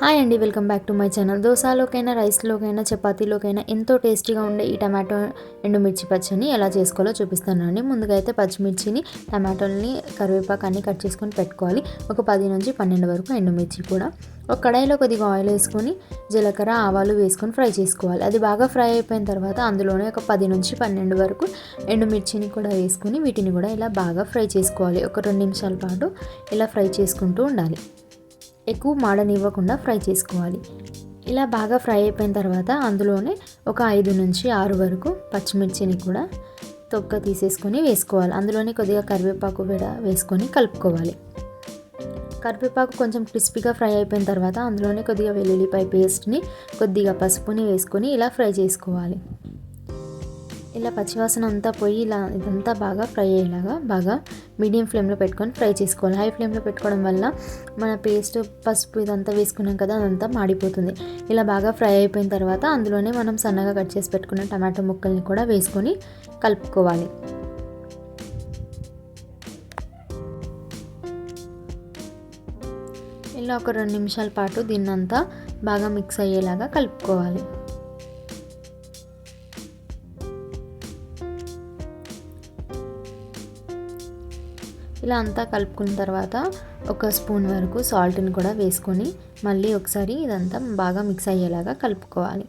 Hi అండి welcome back to my channel. దోశలోకైనా రైస్లోకైనా చపాతీలోకైనా ఎంతో టేస్టీగా ఉండే ఈ టమాటో ఎండుమిర్చి పచ్చని ఎలా చేసుకోవాలో చూపిస్తానండి ముందుగా అయితే పచ్చిమిర్చిని టమాటోని కరివేపాకు అన్ని కట్ చేసుకొని పెట్టుకోవాలి. ఒక పది నుంచి పన్నెండు వరకు ఎండుమిర్చి కూడా. ఒక కడాయిలో కొద్దిగా ఆయిల్ వేసుకొని జీలకర్ర ఆవాలు వేసుకొని ఫ్రై చేసుకోవాలి. అది బాగా ఫ్రై అయిపోయిన తర్వాత అందులోనే ఒక పది నుంచి పన్నెండు వరకు ఎండుమిర్చిని కూడా వేసుకొని వీటిని కూడా ఇలా బాగా ఫ్రై చేసుకోవాలి. ఒక రెండు నిమిషాల పాటు ఇలా ఫ్రై చేసుకుంటూ ఉండాలి. ఎక్కువ మాడనివ్వకుండా ఫ్రై చేసుకోవాలి. ఇలా బాగా ఫ్రై అయిపోయిన తర్వాత అందులోనే ఒక ఐదు నుంచి ఆరు వరకు పచ్చిమిర్చిని కూడా తొక్క తీసేసుకొని వేసుకోవాలి. అందులోనే కొద్దిగా కరివేపాకు కూడా వేసుకొని కలుపుకోవాలి. కరివేపాకు కొంచెం క్రిస్పీగా ఫ్రై అయిపోయిన తర్వాత అందులోనే కొద్దిగా వెల్లుల్లిపాయ పేస్ట్ని కొద్దిగా పసుపుని వేసుకొని ఇలా ఫ్రై చేసుకోవాలి. ఇలా పచ్చివాసన అంతా పోయి ఇలా ఇదంతా బాగా ఫ్రై అయ్యేలాగా బాగా మీడియం ఫ్లేమ్లో పెట్టుకొని ఫ్రై చేసుకోవాలి. హై ఫ్లేమ్లో పెట్టుకోవడం వల్ల మన పేస్ట్ పసుపు ఇదంతా వేసుకున్నాం కదా అదంతా మాడిపోతుంది. ఇలా బాగా ఫ్రై అయిపోయిన తర్వాత అందులోనే మనం సన్నగా కట్ చేసి పెట్టుకున్న టమాటో ముక్కల్ని కూడా వేసుకొని కలుపుకోవాలి. ఇలా ఒక రెండు నిమిషాల పాటు దీన్నంతా బాగా మిక్స్ అయ్యేలాగా కలుపుకోవాలి. ఇలా అంతా కలుపుకున్న తర్వాత ఒక స్పూన్ వరకు సాల్ట్ని కూడా వేసుకొని మళ్ళీ ఒకసారి ఇదంతా బాగా మిక్స్ అయ్యేలాగా కలుపుకోవాలి.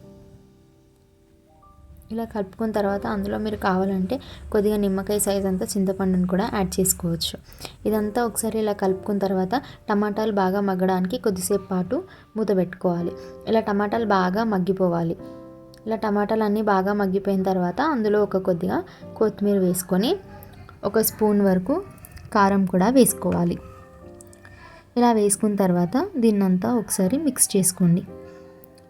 ఇలా కలుపుకున్న తర్వాత అందులో మీరు కావాలంటే కొద్దిగా నిమ్మకాయ సైజ్ అంతా చింతపండుని కూడా యాడ్ చేసుకోవచ్చు. ఇదంతా ఒకసారి ఇలా కలుపుకున్న తర్వాత టమాటాలు బాగా మగ్గడానికి కొద్దిసేపు పాటు మూత పెట్టుకోవాలి. ఇలా టమాటాలు బాగా మగ్గిపోవాలి. ఇలా టమాటాలు అన్నీ బాగా మగ్గిపోయిన తర్వాత అందులో ఒక కొద్దిగా కొత్తిమీర వేసుకొని ఒక స్పూన్ వరకు కారం కూడా వేసుకోవాలి. ఇలా వేసుకున్న తర్వాత దీన్నంతా ఒకసారి మిక్స్ చేసుకోండి.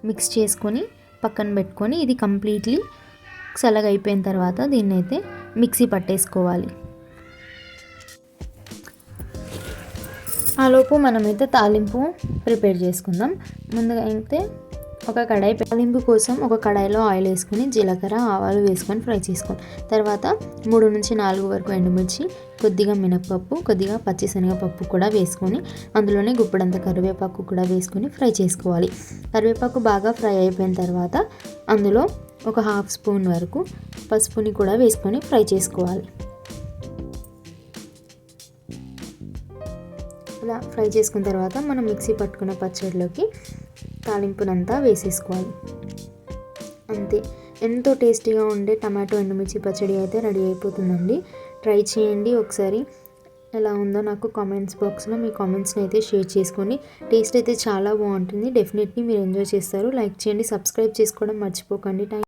మిక్స్ చేసుకొని పక్కన పెట్టుకొని ఇది కంప్లీట్లీ చల్లగా అయిపోయిన తర్వాత దీన్ని అయితే మిక్సీ పట్టేసుకోవాలి. ఆలోపు మనమైతే తాలింపు ప్రిపేర్ చేసుకుందాం. ముందుగా అయితే ఒక కడాయి తాలింపు కోసం ఒక కడాయిలో ఆయిల్ వేసుకొని జీలకర్ర ఆవాలు వేసుకొని ఫ్రై చేసుకోండి తర్వాత మూడు నుంచి నాలుగు వరకు ఎండుమిర్చి కొద్దిగా మినప్పప్పు కొద్దిగా పచ్చిశనగపప్పు కూడా వేసుకొని అందులోనే గుప్పడంత కరివేపాకు కూడా వేసుకొని ఫ్రై చేసుకోవాలి. కరివేపాకు బాగా ఫ్రై అయిపోయిన తర్వాత అందులో ఒక హాఫ్ స్పూన్ వరకు పసుపుని కూడా వేసుకొని ఫ్రై చేసుకోవాలి. ఇలా ఫ్రై చేసుకున్న తర్వాత మనం మిక్సీ పట్టుకున్న పచ్చడిలోకి తాలింపునంతా వేసేసుకోవాలి. అంతే. ఎంతో టేస్టీగా ఉండే టమాటో ఎండుమిర్చి పచ్చడి అయితే రెడీ అయిపోతుందండి. ట్రై చేయండి ఒకసారి. ఎలా ఉందో నాకు కామెంట్స్ బాక్స్లో మీ కామెంట్స్ని అయితే షేర్ చేసుకోండి. టేస్ట్ అయితే చాలా బాగుంటుంది. డెఫినెట్లీ మీరు ఎంజాయ్ చేస్తారు. లైక్ చేయండి. సబ్స్క్రైబ్ చేసుకోవడం మర్చిపోకండి. థ్యాంక్